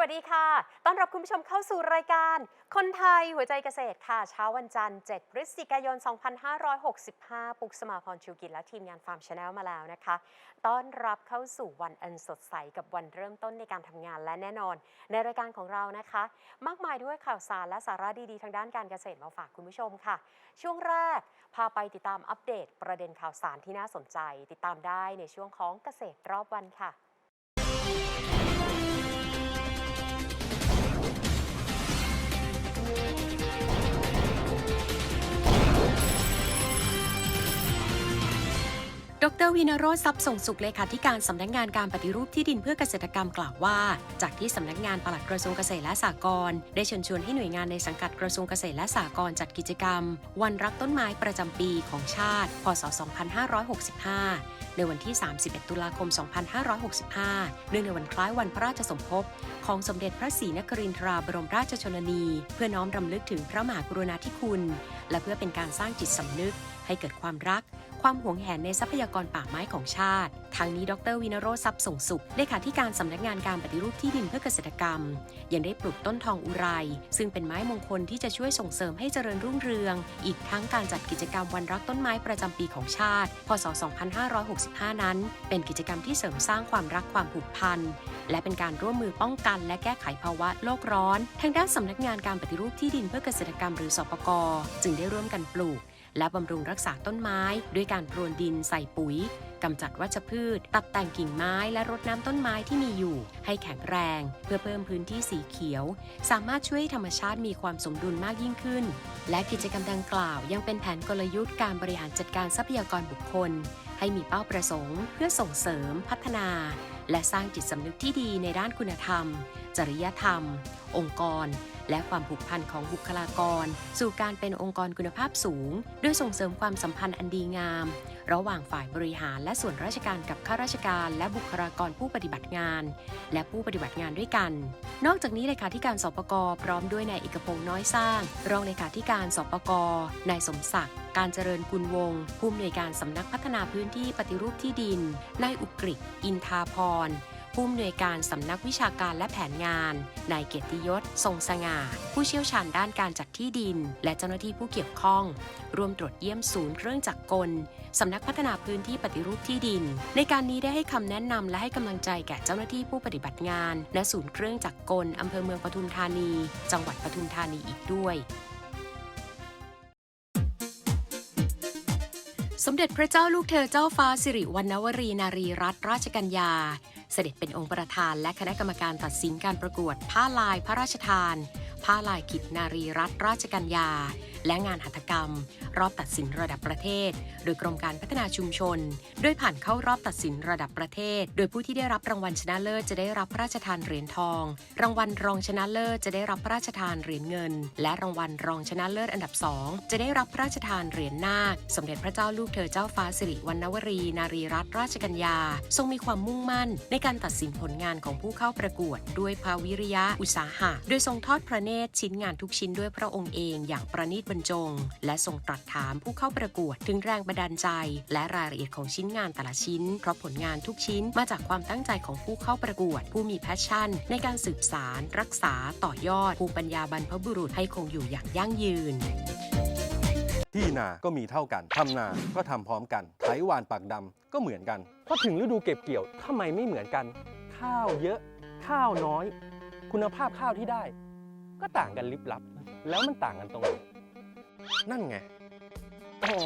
วัสดีค่ะ ต้อนรับคุณผู้ชมเข้าสู่รายการ คนไทยหัวใจเกษตรค่ะ เช้าวันจันทร์ 7 พฤศจิกายน 2565 ปุกสมาพรชูกิจและทีมงานฟาร์มชาแนลมาแล้วนะคะ ต้อนรับเข้าสู่วันอันสดใสกับวันเริ่มต้นในการทำงานและแน่นอน ในรายการของเรานะคะ มากมายด้วยข่าวสารและสาระดีๆ ทางด้านการเกษตรมาฝากคุณผู้ชมค่ะ ช่วงแรกพาไปติดตามอัปเดต ประเด็นข่าวสารที่น่าสนใจ ติดตามได้ในช่วงของเกษตรรอบวันค่ะ ดรวินโรจน์ทรัพย์ส่งสุขเลขาธิการสำนักงานการปฏิรูปที่ดินเพื่อเกษตรกรรมกล่าวว่า จากที่สำนักงานปลัดกระทรวงเกษตรและสหกรณ์ได้เชิญชวนให้หน่วยงานในสังกัดกระทรวงเกษตรและสหกรณ์จัดกิจกรรม วันรักต้นไม้ประจำปีของชาติ พศ 2565 ในวันที่ 31 ตุลาคม 2565 เนื่องในวันคล้ายวันพระราชสมภพของสมเด็จพระศรีนครินทราบรมราชชนนี เพื่อน้อมรำลึกถึงพระมหากรุณาธิคุณ และเพื่อเป็นการสร้างจิตสำนึก ให้เกิดความรัก ความหวงแหนในทรัพยากรป่าไม้ของชาติ ทางนี้ดรวินโรทรัพย์ส่งสุขเลขาธิการสำนักงานการปฏิรูปที่ดินเพื่อเกษตรกรรม ยังได้ปลูกต้นทองอุไร ซึ่งเป็นไม้มงคลที่จะช่วยส่งเสริมให้เจริญรุ่งเรือง อีกทั้งการจัดกิจกรรมวันรักต้นไม้ประจำปีของชาติ พศ 2565 นั้น เป็นกิจกรรมที่เสริมสร้างความรักความผูกพันและเป็นการร่วมมือป้องกัน และแก้ไขภาวะโลกร้อน ทางด้านสำนักงานการปฏิรูปที่ดินเพื่อเกษตรกรรมหรือสปกจึงได้ร่วมกันปลูก และบำรุงรักษาต้นไม้ด้วยการพรวนดินใส่ปุ๋ยกำจัดวัชพืช ตัดแต่งกิ่งไม้และรดน้ำต้นไม้ที่มีอยู่ ให้แข็งแรง เพื่อเพิ่มพื้นที่สีเขียว สามารถช่วยธรรมชาติมีความสมดุลมากยิ่งขึ้น และกิจกรรมดังกล่าว ยังเป็นแผนกลยุทธ์การบริหารจัดการทรัพยากรบุคคล ให้มีเป้าประสงค์ เพื่อส่งเสริมพัฒนา และสร้างจิตสำนึกที่ดีในด้านคุณธรรม จริยธรรม องค์กร และความผูกพันของบุคลากร สู่การเป็นองค์กรคุณภาพสูง ด้วยส่งเสริมความสัมพันธ์อันดีงาม ระหว่างฝ่ายบริหารและส่วนราชการกับข้าราชการ และบุคลากรผู้ปฏิบัติงาน และผู้ปฏิบัติงานด้วยกัน นอกจากนี้เลขาธิการสปกพร้อมด้วยนายเอกพงษ์น้อยสร้าง รองเลขาธิการสปกนายสมศักดิ์การเจริญกุลวงศ์ผู้อำนวยการสำนักพัฒนาพื้นที่ปฏิรูปที่ดินนายอุกฤษอินทาพร ผู้อำนวยการสำนักวิชาการและแผนงาน นายเกียรติยศ ทรงสง่า ผู้เชี่ยวชาญด้านการจัดที่ดิน และเจ้าหน้าที่ผู้เกี่ยวข้องร่วมตรวจเยี่ยมศูนย์เครื่องจักรกลสำนักพัฒนาพื้นที่ปฏิรูปที่ดิน ในการนี้ได้ให้คำแนะนำและให้กำลังใจแก่เจ้าหน้าที่ผู้ปฏิบัติงานณศูนย์เครื่องจักรกลอำเภอเมืองปทุมธานี จังหวัดปทุมธานีอีกด้วย สมเด็จพระเจ้าลูกเธอเจ้าฟ้าสิริวัณวรีนารีรัตนราชกัญญา เสด็จเป็นองค์ประธานและคณะกรรมการตัดสินการประกวดผ้าลายพระราชทาน ผ้าลายกิจนารีรัตนราชกัญญา และงานหัตถกรรม รอบตัดสินระดับประเทศ โดยกรมการพัฒนาชุมชน โดยผ่านเข้ารอบตัดสินระดับประเทศ โดยผู้ที่ได้รับรางวัลชนะเลิศจะได้รับพระราชทานเหรียญทอง รางวัลรองชนะเลิศจะได้รับพระราชทานเหรียญเงิน และรางวัลรองชนะเลิศอันดับสองจะได้รับพระราชทานเหรียญนาค สมเด็จพระเจ้าลูกเธอเจ้าฟ้าสิริวัณวรี นารีรัตนราชกัญญา ทรงมีความมุ่งมั่น ในการตัดสินผลงานของผู้เข้าประกวด ด้วยภาวิริยะอุตสาหะ โดยทรงทอดพระเนตรชิ้นงานทุกชิ้นด้วยพระองค์เองอย่างประณีตบรรจง และทรงตรัสถามผู้เข้าประกวดถึงแรงบันดาลใจ และรายละเอียดของชิ้นงานแต่ละชิ้น เพราะผลงานทุกชิ้นมาจากความตั้งใจของผู้เข้าประกวด ผู้มีแพชชั่น ในการสืบสาร รักษา ต่อยอดภูมิปัญญาบรรพบุรุษให้คงอยู่อย่างยั่งยืนที่นา ก็มีเท่ากัน ทำนา ก็ทำพร้อมกัน ไถหวานปากดำ ก็เหมือนกัน พอถึงฤดูเก็บเกี่ยวทำไมไม่เหมือนกัน ข้าวเยอะ ข้าวน้อย คุณภาพข้าวที่ได้ ก็ต่างกันลิบลับ แล้วมันต่างกันตรงไหน นั่นไง อ๋อ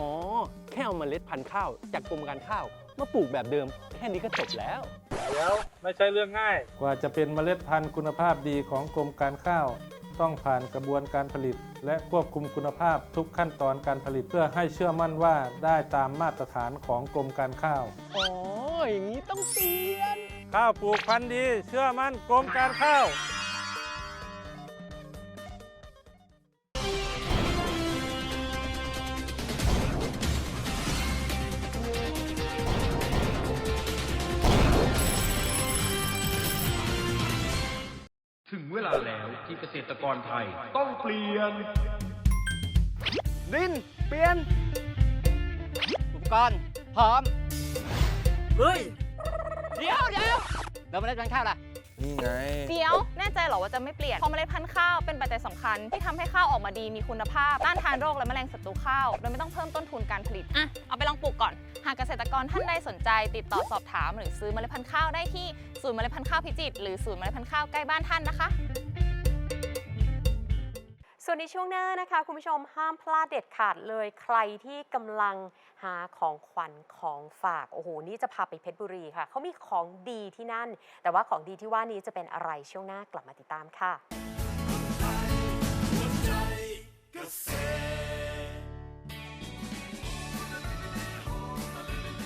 แค่เอาเมาเล็ดพันธุ์ข้าว จากกรมการข้าวมาปลูกแบบเดิม แค่นี้ก็จบแล้ว เดี๋ยวไม่ใช่เรื่องง่าย กว่าจะเป็นเมล็ดพันธุ์คุณภาพดีของกรมการข้าว ต้องผ่านกระบวนการผลิต และควบคุมคุณภาพทุกขั้นตอนการผลิตเพื่อให้เชื่อมั่นว่าได้ตามมาตรฐานของกรมการข้าว อ๋อ อย่างนี้ต้องเปลี่ยน ข้าวปลูกพันธุ์ดี เชื่อมั่นกรมการข้าว ถึงเวลาแล้วที่เกษตรกรไทยต้องเปลี่ยน ดินเปลี่ยน อุปกรณ์พร้อม เฮ้ย เดี๋ยวเดี๋ยวแล้วเมล็ดพันข้าวล่ะ นี่ไง เดี๋ยวแน่ใจเหรอว่าจะไม่เปลี่ยนเพราะเมล็ดพันธุ์ข้าวเป็นปัจจัยสำคัญ ที่ทำให้ข้าวออกมาดีมีคุณภาพต้านทานโรคและแมลงศัตรูข้าวโดยไม่ต้องเพิ่มต้นทุนการผลิตอะเอาไปลองปลูกก่อน หากเกษตรกรท่านใดสนใจ ติดต่อสอบถาม หรือซื้อเมล็ดพันธุ์ข้าวได้ที่ศูนย์เมล็ดพันธุ์ข้าวพิจิตรหรือศูนย์เมล็ดพันธุ์ข้าวใกล้บ้านท่านนะคะ ส่วนในช่วงหน้านะคะ คุณผู้ชมห้ามพลาดเด็ดขาดเลยใครที่กำลังหาของขวัญของฝาก โอ้โห นี่จะพาไปเพชรบุรีค่ะ เขามีของดีที่นั่น แต่ว่าของดีที่ว่านี้จะเป็นอะไรช่วงหน้ากลับมาติดตามค่ะ